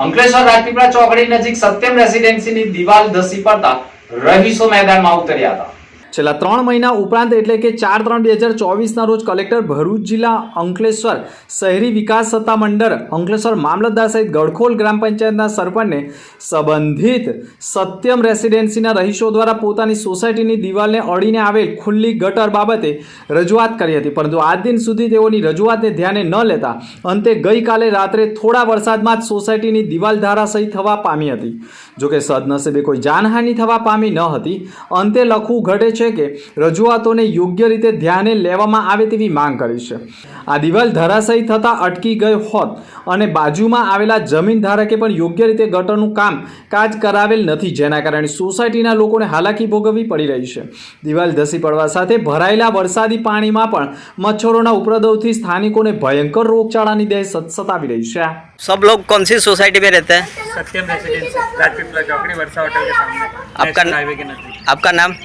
અંકલેશ્વર રાજપીપળા ચોકડી નજીક સત્યમ રેસિડેન્સીની દિવાલ ધસી પડતા રહીશો મેદાનમાં ઉતર્યા હતા. છેલ્લા ત્રણ મહિના ઉપરાંત એટલે કે ચાર ત્રણ બે હજાર ચોવીસના રોજ કલેક્ટર ભરૂચ જિલ્લા અંકલેશ્વર શહેરી વિકાસ સત્તા મંડળ અંકલેશ્વર મામલતદાર સહિત ગડખોલ ગ્રામ પંચાયતના સરપંચને સંબંધિત સત્યમ રેસિડેન્સીના રહીશો દ્વારા પોતાની સોસાયટીની દિવાલને અડીને આવેલ ખુલ્લી ગટર બાબતે રજૂઆત કરી હતી. પરંતુ આજ દિન સુધી તેઓની રજૂઆતને ધ્યાને ન લેતા અંતે ગઈકાલે રાત્રે થોડા વરસાદમાં જ સોસાયટીની દિવાલ ધારાશયી થવા પામી હતી. જોકે સદનસીબે કોઈ જાનહાનિ થવા પામી ન હતી. અંતે લખવું ઘટે છે કે રજૂઆતોને યોગ્ય રીતે ધ્યાને લેવામાં આવે તેવી માંગ કરી છે આ દિવાલ ધરાશયી થતાં અટકી ગઈ હોત અને બાજુમાં આવેલા જમીન ધારકે પણ યોગ્ય રીતે ગટરનું કામ કાજ કરાવેલ નથી જેના કારણે સોસાયટીના લોકોને હાલાકી ભોગવવી પડી રહી છે દિવાલ ધસી પડવા સાથે ભરાયેલા વરસાદી પાણીમાં પણ મચ્છરોના ઉપદ્રવથી સ્થાનિકોને ભયંકર રોગચાળાની દહેશત સતાવી રહી છે सब लोग कौन सी सोसाइटी में रहते हैं सत्यम रेसिडेंसी राजपीपला चौकड़ी वर्षा होटल के सामने आपका नेशनल हाईवे के नजदीक आपका नाम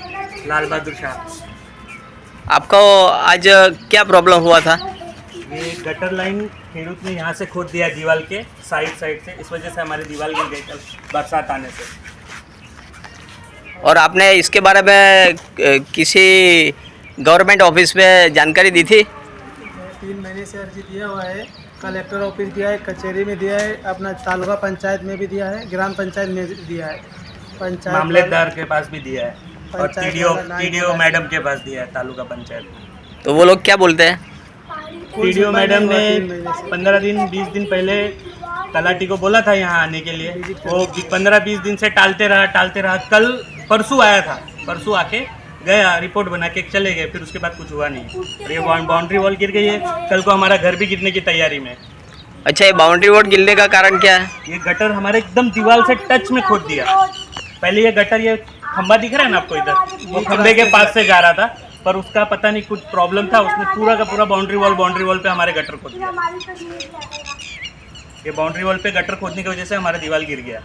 लाल बहादुर शाह। आपको आज क्या प्रॉब्लम हुआ था? ये गटर लाइन खेडूत ने यहाँ से खोद दिया दीवार के साइड साइड से। इस वजह से हमारी दीवार गिर गई कल बरसात आने से। और आपने इसके बारे में किसी गवर्नमेंट ऑफ़िस में जानकारी दी थी? तीन महीने से अर्जी दिया हुआ है। कलेक्टर ऑफ़िस दिया है कचहरी में दिया है अपना तालुका पंचायत में भी दिया है ग्राम पंचायत में भी दिया है। पंचायत मामलेदार के पास भी दिया है। और टीडीओ टीडीओ मैडम के पास दिया है तालुका पंचायत। में तो वो लोग क्या बोलते हैं? टीडीओ मैडम ने। पंद्रह दिन बीस दिन पहले तलाटी को बोला था यहाँ आने के लिए। वो पंद्रह बीस दिन से टालते रहा टालते रहा। कल परसों आया था। परसों आके गया रिपोर्ट बना के चले गए फिर उसके बाद कुछ हुआ नहीं। और ये बाउंड्री वॉल गिर गई है। कल को हमारा घर भी गिरने की तैयारी में। अच्छा ये बाउंड्री वॉल गिरने का कारण क्या है? ये गटर हमारे एकदम दीवार से टच में खोद दिया। पहले ये गटर ये खंबा दिख रहा है ना आपको इधर? वो खंबे के पास से जा रहा था पर उसका पता नहीं कुछ प्रॉब्लम था उसने पूरा का पूरा बाउंड्री वॉल बाउंड्री वॉल पे हमारे गटर खोद दिया। ये बाउंड्री वॉल पे गटर खोदने की वजह से हमारा दीवार गिर गया।